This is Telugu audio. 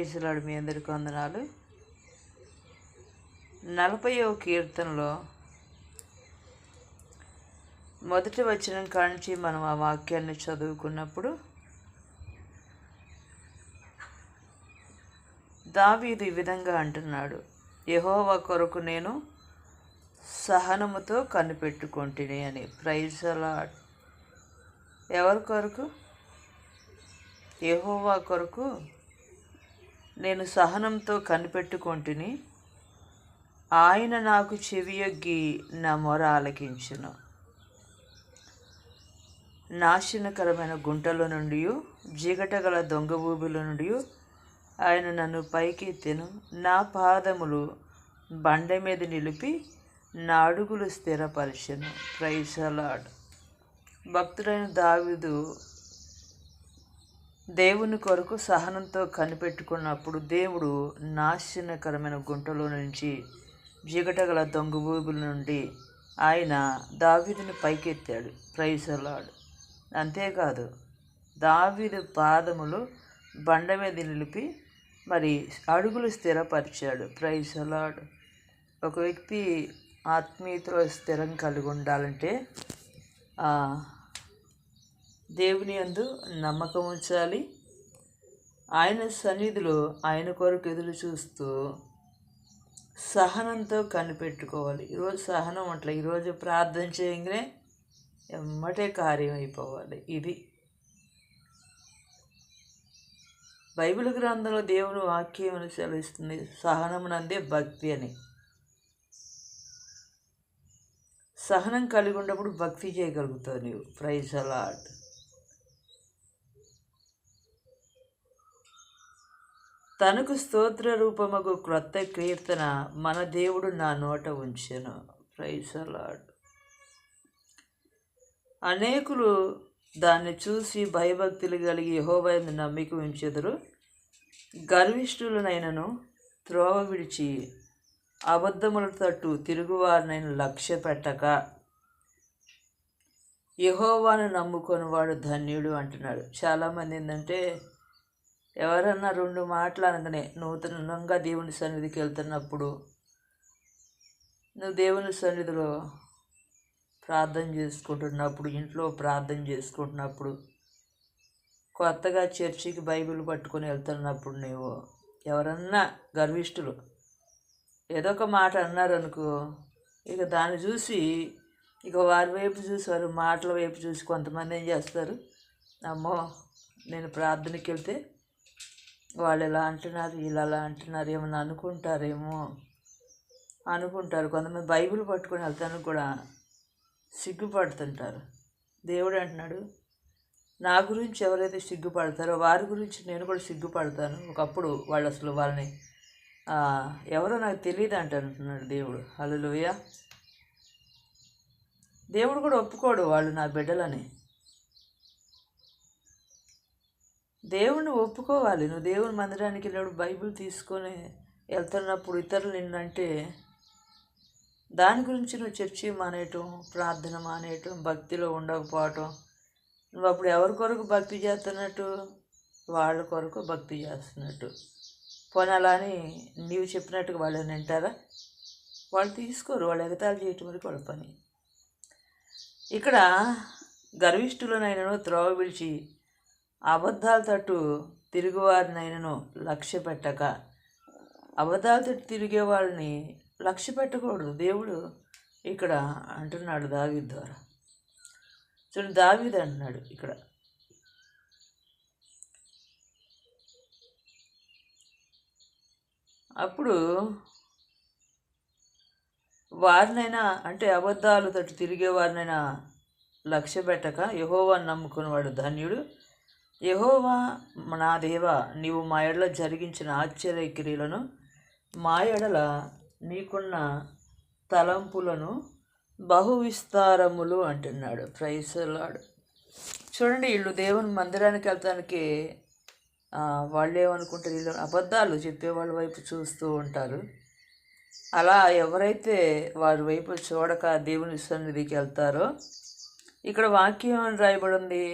ప్రైజ్లాడు మీ అందరికి వందనాలు. నలభైవ కీర్తనలో మొదటి వచనం కాంచి మనం ఆ వాక్యాన్ని చదువుకున్నప్పుడు దావీదు ఈ విధంగా అంటున్నాడు యహోవా కొరకు నేను సహనముతో కనిపెట్టుకుంటుని అని. ప్రైజ్ అలాడ్ ఎవరి కొరకు? యహోవా కొరకు నేను సహనంతో కనిపెట్టుకొంటిని ఆయన నాకు చెవియొగ్గి నా మొర ఆలకించును. నాశనకరమైన గుంటల నుండి జిగటగల దొంగ ఊబిల నుండి ఆయన నన్ను పైకెత్తిను నా పాదములు బండ మీద నిలిపి నా అడుగులు స్థిరపరిచెను. ప్రైసలాడ్ భక్తుడైన దావిదు దేవుని కొరకు సహనంతో కనిపెట్టుకున్నప్పుడు దేవుడు నాశనకరమైన గుంటలో నుంచి జిగటగల దొంగ నుండి ఆయన దావీదుని పైకెత్తాడు. ప్రైసలాడు అంతేకాదు దావీదు పాదములు బండ మీద నిలిపి మరి అడుగులు స్థిరపరిచాడు. ప్రైసలాడు ఒక వ్యక్తి ఆత్మీయతలో స్థిరం కలిగి ఉండాలంటే దేవుని అందు నమ్మకం ఉంచాలి. ఆయన సన్నిధిలో ఆయన కొరకు ఎదురు చూస్తూ సహనంతో కనిపెట్టుకోవాలి. ఈరోజు సహనం అట్లా ఈరోజు ప్రార్థన చేయగానే ఎమ్మటే కార్యం అయిపోవాలి ఇది బైబిల్ గ్రంథంలో దేవుని వాక్యం అని సెలవిస్తుంది. సహనమునందే భక్తి అని. సహనం కలిగి ఉన్నప్పుడు భక్తి చేయగలుగుతావు నీవు. ప్రైజ్ అలాట్ తనకు స్తోత్ర రూపముకు క్రొత్త కీర్తన మన దేవుడు నా నోట ఉంచెను. ప్రైసలాడ్ అనేకులు దాన్ని చూసి భయభక్తులు కలిగి యహోబైందు నమ్మిక ఉంచెదరు. గర్విష్ఠులనైనను త్రోవ విడిచి అబద్ధముల తట్టు తిరుగువారినైన లక్ష్య పెట్టక. యహోవాను నమ్ముకొని వాడు ధన్యుడు అంటున్నాడు. చాలామంది ఏంటంటే ఎవరన్నా రెండు మాటలు అనగానే నూతనంగా దేవుని సన్నిధికి వెళ్తున్నప్పుడు నువ్వు దేవుని సన్నిధిలో ప్రార్థన చేసుకుంటున్నప్పుడు ఇంట్లో ప్రార్థన చేసుకుంటున్నప్పుడు కొత్తగా చర్చికి బైబిల్ పట్టుకొని వెళ్తున్నప్పుడు నువ్వు ఎవరన్నా గర్విష్ఠులు ఏదో ఒక మాట అన్నారనుకో ఇక దాన్ని చూసి ఇక వారి వైపు చూసి వారి మాటల వైపు చూసి కొంతమంది ఏం చేస్తారు? అమ్మో నేను ప్రార్థనకి వెళ్తే వాళ్ళు ఎలా అంటున్నారు వీళ్ళు అలా అంటున్నారు ఏమన్నా అనుకుంటారేమో అనుకుంటారు. కొంతమంది బైబిల్ పట్టుకొని వెళ్తాను కూడా సిగ్గుపడుతుంటారు. దేవుడు అంటున్నాడు నా గురించి ఎవరైతే సిగ్గుపడతారో వారి గురించి నేను కూడా సిగ్గుపడతాను. ఒకప్పుడు వాళ్ళు అసలు వాళ్ళని ఎవరో నాకు తెలియదు అంటున్నాడు దేవుడు. హలోయ దేవుడు కూడా ఒప్పుకోడు వాళ్ళు నా బిడ్డలని. దేవుడిని ఒప్పుకోవాలి. నువ్వు దేవుని మందిరానికి వెళ్ళాడు బైబిల్ తీసుకొని వెళ్తున్నప్పుడు ఇతరులు నిన్నంటే దాని గురించి నువ్వు చర్చి మానేయటం ప్రార్థన మానేయటం భక్తిలో ఉండకపోవటం నువ్వు అప్పుడు ఎవరి కొరకు భక్తి చేస్తున్నట్టు? వాళ్ళ కొరకు భక్తి చేస్తున్నట్టు. పోనీ అలా అని నీవు చెప్పినట్టుగా వాళ్ళు వింటారా? వాళ్ళు తీసుకోరు. వాళ్ళు ఎగతాలు చేయటం వరకు వాళ్ళ పని. ఇక్కడ గర్విష్ఠులనైనను త్రోవ విడిచి అబద్ధాల తట్టు తిరుగువారినైనను లక్ష్య పెట్టక అబద్ధాల తట్టు తిరిగే వాళ్ళని లక్ష్య పెట్టకూడదు దేవుడు ఇక్కడ అంటున్నాడు దావి ద్వారా. చూడండి దావీద్ అంటున్నాడు ఇక్కడ. అప్పుడు వారినైనా అంటే అబద్ధాలు తట్టు తిరిగే వారినైనా లక్ష్య పెట్టక యహోవాన్ని నమ్ముకున్నవాడు ధన్యుడు. యహోవా నా దేవ నీవు మా ఎడల జరిగించిన ఆశ్చర్య క్రియలను మా ఎడల నీకున్న తలంపులను బహువిస్తారములు అంటున్నాడు. ప్రైసలాడు చూడండి వీళ్ళు దేవుని మందిరానికి వెళ్తానికి వాళ్ళు ఏమనుకుంటారు వీళ్ళు అబద్ధాలు చెప్పేవాళ్ళ వైపు చూస్తూ ఉంటారు. అలా ఎవరైతే వారి వైపు చూడక దేవుని సన్నిధికి వెళ్తారో ఇక్కడ వాక్యం అని రాయబడి ఉంది?